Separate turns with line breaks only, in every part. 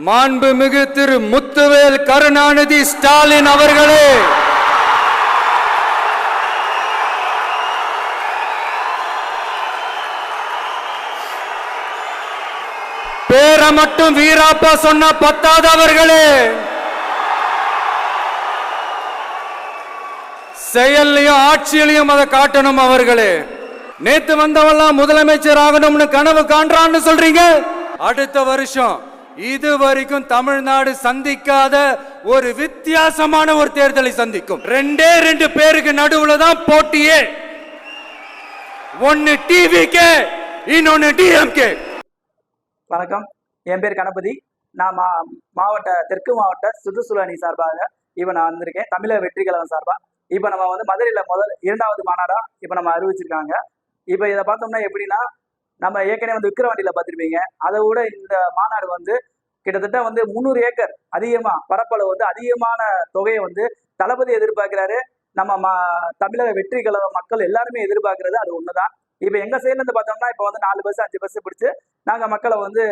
மாண்புமிகு திரு முத்துவேல் கருணாநிதி ஸ்டாலின் அவர்களே. பேரை மட்டும் வீராப்பா சொன்ன பத்தாதவர்களே. செயல்லையும் ஆட்சியிலையும் அதை காட்டணும் அவர்களே. நேத்து வந்தவெல்லாம் முதலமைச்சர் ஆகணும்னு கனவு காண்றான்னு சொல்றீங்க? அடுத்த வருஷம் இது வரைக்கும் தமிழ்நாடு சந்திக்காத ஒரு வித்தியாசமான ஒரு தேர்தலை சந்திக்கும். ரெண்டே ரெண்டு பேருக்கு நடுவுல தான் போட்டியே. ஒன்னு டிவிகே இன்னொன்னு டிஎம்கே
வணக்கம். என் பேர் கணபதி. நான் மா மாவட்ட தெற்கு மாவட்ட சுற்றுச்சூழல் அணி சார்பாக இப்போ நான் வந்திருக்கேன். தமிழக வெற்றி கழகம் சார்பாக இப்போ நம்ம வந்து மதுரையில் முதல் இரண்டாவது மாநாடா இப்போ நம்ம அறிவிச்சிருக்காங்க. இப்போ இதை பார்த்தோம்னா எப்படின்னா நம்ம ஏற்கனவே வந்து விக்கிரவாண்டியில் பார்த்துருப்பீங்க. அதை விட இந்த மாநாடு வந்து கிட்டத்தட்ட வந்து முந்நூறு ஏக்கர் அதிகமாக பரப்பளவு வந்து அதிகமான தொகையை வந்து தளபதி எதிர்பார்க்கிறாரு. நம்ம மா தமிழக வெற்றி கழக மக்கள் எல்லாருமே எதிர்பார்க்கறது அது ஒண்ணுதான். இப்போ எங்க சைட்லேருந்து பார்த்தோம்னா இப்போ வந்து நாலு பஸ் அஞ்சு பஸ் பிடிச்சு நாங்க மக்களை வந்து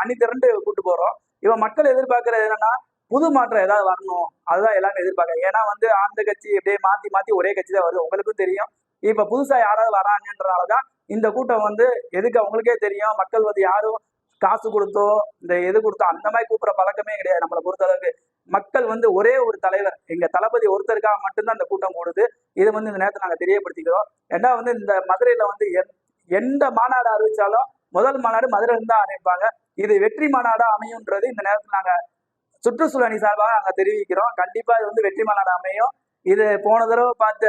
அணி திரண்டு கூட்டு போறோம். இவன் மக்கள் எதிர்பார்க்கறது என்னன்னா புது மாற்றம் ஏதாவது வரணும். அதுதான் எல்லாரும் எதிர்பார்க்க ஏன்னா வந்து அந்த கட்சி அப்படியே மாத்தி மாத்தி ஒரே கட்சி தான் வருது. உங்களுக்கும் தெரியும். இப்ப புதுசா யாராவது வராங்கன்றனாலதான் இந்த கூட்டம் வந்து எதுக்கு அவங்களுக்கே தெரியும் மக்கள் வந்து யாரும் காசு கொடுத்தோ இந்த எது கொடுத்தோ அந்த மாதிரி கூப்பிட்ற பழக்கமே கிடையாது நம்மளை பொறுத்தளவுக்கு. மக்கள் வந்து ஒரே ஒரு தலைவர் எங்க தளபதி ஒருத்தருக்காக மட்டும்தான் இந்த கூட்டம் கூடுது இது வந்து இந்த நேரத்தை நாங்க தெரியப்படுத்திக்கிறோம். ஏன்னா வந்து இந்த மதுரையில வந்து எந்த மாநாடு அறிவிச்சாலும் முதல் மாநாடு மதுரையில தான் அறிவிப்பாங்க இது வெற்றி மாநாடா அமையும்ன்றது இந்த நேரத்தில் நாங்க சுற்றுச்சூழல் அணி சார்பாக நாங்க தெரிவிக்கிறோம். கண்டிப்பா இது வந்து வெற்றி மாநாடு அமையும். இது போன தடவை பார்த்த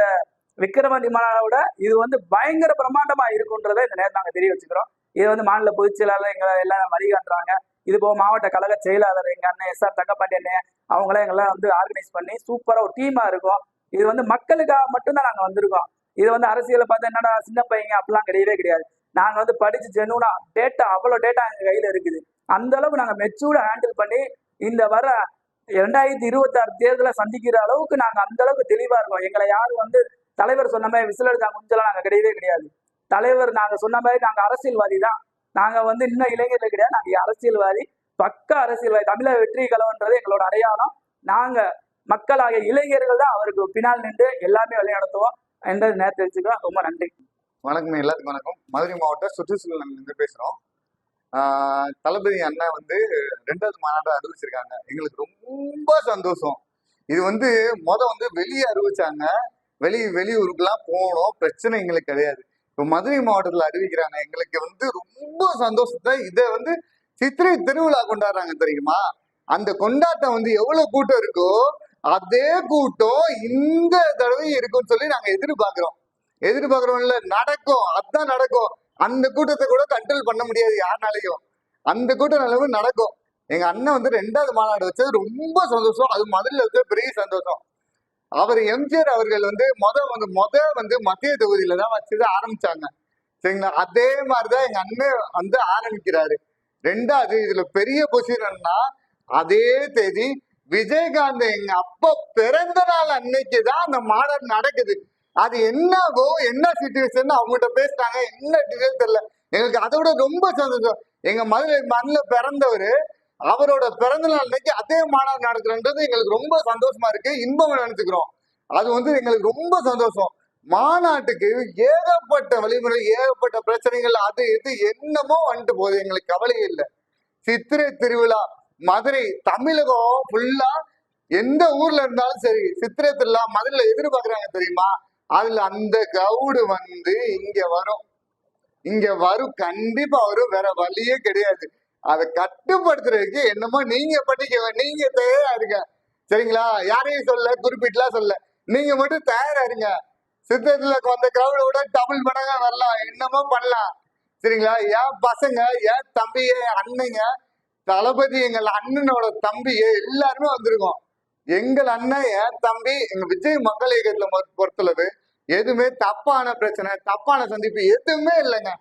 விக்கிரவாண்டி விட இது வந்து பயங்கர பிரம்மாண்டமா இருக்குன்றதை இந்த நேரத்தில் நாங்கள் தெரிய வச்சுக்கிறோம். இது வந்து மாநில பொதுச் செயலாளர் எங்களை எல்லாம் வழிகாட்டுறாங்க. இது போக மாவட்ட கழக செயலாளர் எங்க அண்ணன் எஸ் ஆர் தங்கப்பாண்டி அண்ணன் அவங்களாம் எங்கெல்லாம் வந்து ஆர்கனைஸ் பண்ணி சூப்பரா ஒரு டீமா இருக்கும். இது வந்து மக்களுக்காக மட்டும்தான் நாங்க வந்திருக்கோம். இது வந்து அரசியலை பார்த்தா என்னடா சின்ன பையங்க அப்படிலாம் கிடையவே கிடையாது. நாங்க வந்து படிச்சு ஜெனூனா டேட்டா அவ்வளவு டேட்டா எங்க கையில இருக்குது. அந்த அளவுக்கு நாங்க மெச்சூர்டா ஹேண்டில் பண்ணி இந்த வர ரெண்டாயிரத்தி இருபத்தாறு தேர்தலை சந்திக்கிற அளவுக்கு நாங்க அந்த அளவுக்கு தெளிவா இருக்கோம். எங்களை யாரும் வந்து தலைவர் சொன்ன மாதிரி விசில் எடுத்தா குஞ்சலாம் நாங்கள் கிடையவே கிடையாது. தலைவர் நாங்கள் சொன்ன மாதிரி நாங்கள் அரசியல்வாதி தான். நாங்கள் வந்து இன்னும் இளைஞர்கள் கிடையாது. நாங்கள் அரசியல்வாதி பக்க அரசியல்வாதி. தமிழக வெற்றி கலவன்றது எங்களோட அடையாளம். நாங்கள் மக்களாகிய இளைஞர்கள் தான் அவருக்கு பின்னால் நின்று எல்லாமே வழிநடத்துவோம் என்றது நேரத்தை தெரிஞ்சுக்கிறோம். ரொம்ப நன்றி.
வணக்கம் எல்லாத்துக்கும் வணக்கம். மதுரை மாவட்ட சுற்றுச்சூழல் இருந்து தளபதி அண்ணா வந்து ரெண்டாவது மாநாடு அறிவிச்சிருக்காங்க. எங்களுக்கு ரொம்ப சந்தோஷம். இது வந்து முத வந்து வெளியே அறிவிச்சாங்க. வெளி வெளியூருக்குலாம் போனோம் பிரச்சனை எங்களுக்கு கிடையாது. இப்போ மதுரை மாவட்டத்தில் அறிவிக்கிறாங்க. எங்களுக்கு வந்து ரொம்ப சந்தோஷத்தை இதை வந்து சித்திரை திருவிழா கொண்டாடுறாங்க தெரியுமா? அந்த கொண்டாட்டம் வந்து எவ்வளவு கூட்டம் இருக்கோ அதே கூட்டம் இந்த தடவை இருக்கும்னு சொல்லி நாங்க எதிர்பார்க்கிறோம். எதிர்பார்க்கிறோம்ல நடக்கும். அதான் நடக்கும். அந்த கூட்டத்தை கூட கண்ட்ரோல் பண்ண முடியாது யாருனாலையும். அந்த கூட்டம் நிலவு நடக்கும். எங்க அண்ணன் வந்து ரெண்டாவது மாநாடு வச்சது ரொம்ப சந்தோஷம். அது மதுரையில் வச்சது பெரிய சந்தோஷம். அவர் எம்ஜிஆர் அவர்கள் வந்து மொத வந்து மொத வந்து மத்திய தொகுதியில தான் வச்சது ஆரம்பிச்சாங்க. சரிங்களா? அதே மாதிரிதான் எங்க அண்ணன் வந்து ஆரம்பிக்கிறாரு. ரெண்டாவது இதுல பெரிய பொசிஷன்னா அதே தேதி விஜயகாந்த் எங்க அப்பா பிறந்த நாள் அன்னைக்கு தான் அந்த மாடல் நடக்குது. அது என்னவோ என்ன சுச்சுவேஷன் அவங்ககிட்ட பேசிட்டாங்க என்ன டீடைல் தெரியல. எங்களுக்கு அதை விட ரொம்ப சந்தோஷம். எங்க மதுரை மண்ணில் பிறந்தவர் அவரோட பிறந்த நாள் அன்னைக்கு அதே மாநாடு நடக்கிறன்றது எங்களுக்கு ரொம்ப சந்தோஷமா இருக்கு. இன்பம் நினைச்சுக்கிறோம். அது வந்து எங்களுக்கு ரொம்ப சந்தோஷம். மாநாட்டுக்கு ஏகப்பட்ட வழிமுறை ஏகப்பட்ட பிரச்சனைகள் அது இது என்னமோ வந்துட்டு போகுது. எங்களுக்கு கவலையே இல்லை. சித்திரை திருவிழா மதுரை தமிழகம் ஃபுல்லா எந்த ஊர்ல இருந்தாலும் சரி சித்திரை திருவிழா மதுரையில எதிர்பார்க்கறாங்க தெரியுமா? அதுல அந்த கவுடு வந்து இங்க வரும். இங்க வரும். கண்டிப்பா வரும். வேற வழியே கிடையாது. அதை கட்டுப்படுத்துறதுக்கு என்னமோ நீங்க பண்ணிக்க நீங்க தயாரா இருங்க. சரிங்களா? யாரையும் சொல்ல குறிப்பிட்டுலாம் சொல்ல நீங்க மட்டும் தயாரா இருங்க. சித்தத்துல வந்த கிரௌட விட டபுள் மடங்கா வரலாம். என்னமோ பண்ணலாம். சரிங்களா? என் பசங்க என் தம்பி அண்ணங்க தளபதி எங்கள் அண்ணனோட தம்பிய எல்லாருமே வந்திருக்கோம். எங்கள் அண்ணன் என் தம்பி எங்க விஜய் மக்கள் இயக்கத்துல பொ- பொறுத்தளவு எதுவுமே தப்பான பிரச்சனை தப்பான சந்திப்பு எதுவுமே இல்லைங்க.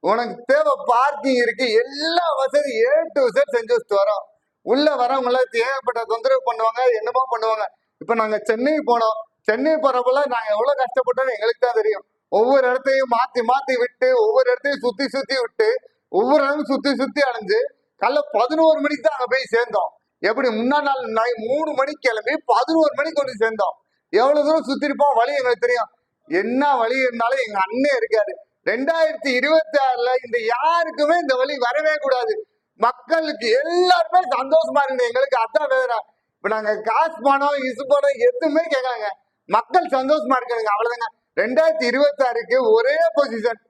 உனக்கு தேவை பார்க்கிங் இருக்கு. எல்லா வசதி ஏ டு Z செஞ்சு வச்சுட்டு வரோம். உள்ள வரவங்கள தேவைப்பட்ட தொந்தரவு பண்ணுவாங்க என்னமோ பண்ணுவாங்க. இப்ப நாங்க சென்னை போனோம். சென்னை போறப்பல நாங்க எவ்வளவு கஷ்டப்பட்டோம்னு எங்களுக்கு தான் தெரியும். ஒவ்வொரு இடத்தையும் மாத்தி மாத்தி விட்டு ஒவ்வொரு இடத்தையும் சுத்தி சுத்தி விட்டு ஒவ்வொரு இடமும் சுத்தி சுத்தி அலைஞ்சு காலைல பதினோரு மணிக்கு தான் அங்க போய் சேர்ந்தோம். எப்படி முன்னா நாள் நை- மூணு மணிக்கு கிளம்பி பதினோரு மணிக்கு கொண்டு சேர்ந்தோம். எவ்வளவு தூரம் சுத்திருப்போம் வழி எங்களுக்கு தெரியும். என்ன வழி இருந்தாலும் எங்க அண்ணன் இருக்காரு. ரெண்டாயிரத்தி இருபத்தி ஆறுல இந்த யாருக்குமே இந்த வழி வரவே கூடாது. மக்களுக்கு எல்லாருமே சந்தோஷமா இருந்தது எங்களுக்கு அதான் வேதனை. இப்ப நாங்க காசு பணம் இசு பணம் எதுவுமே கேட்கலாங்க மக்கள் சந்தோஷமா இருக்கணுங்க அவ்வளவுதாங்க. ரெண்டாயிரத்தி இருபத்தி ஆறுக்கு ஒரே பொசிஷன்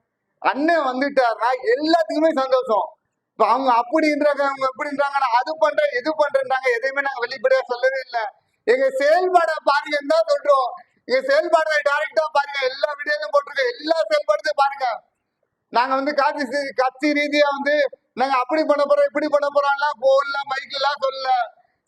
அண்ணன் வந்துட்டாருன்னா எல்லாத்துக்குமே சந்தோஷம். இப்ப அவங்க அப்படின்றாங்க அவங்க எப்படின்றாங்கன்னா அது பண்றேன் இது பண்றேன்றாங்க. எதையுமே நாங்க வெளிப்படையா சொல்லவே இல்லை. எங்க செயல்பாடை பாருங்க தான் சொல்றோம். இங்க செயல்பாடை டைரக்டா பாருங்க. எல்லா வீடியோலையும் போட்டிருக்க. எல்லா செயல்பாடுத்தையும் பாருங்க. நாங்க வந்து காட்சி கட்சி ரீதியா வந்து நாங்க அப்படி பண்ண போறோம் இப்படி பண்ண போறோம்லாம் போடல மைக்கெல்லாம் சொல்லல.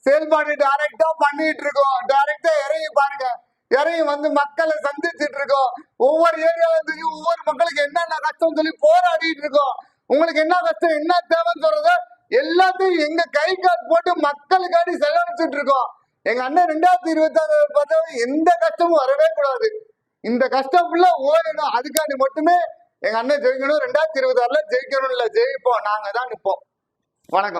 செயல்பாடு டைரக்டா பண்ணிட்டு இருக்கோம். டைரக்டா இறங்கி பாருங்க. இறங்கி வந்து மக்களை சந்திச்சுட்டு இருக்கோம். ஒவ்வொரு ஏரியால இருந்து ஒவ்வொரு மக்களுக்கு என்னென்ன கஷ்டம் சொல்லி போராடிட்டு இருக்கோம். உங்களுக்கு என்ன கஷ்டம் என்ன தேவைன்னு சொல்றதோ எல்லாத்தையும் எங்க கை கால் போட்டு மக்களுக்காண்டி செலவழிச்சுட்டு இருக்கோம். எங்க அண்ணன் ரெண்டாயிரத்தி இருபத்தி ஆறு பார்த்தா எந்த கஷ்டமும் வரவே கூடாது. இந்த கஷ்டம் ஃபுல்லா ஓடணும். அதுக்காண்டி மட்டுமே எங்க அண்ணன் ஜெயிக்கணும். ரெண்டாயிரத்தி இருபத்தி ஆறுல ஜெயிக்கணும் இல்ல ஜெயிப்போம். நாங்க தான் நிற்போம் வணக்கம்.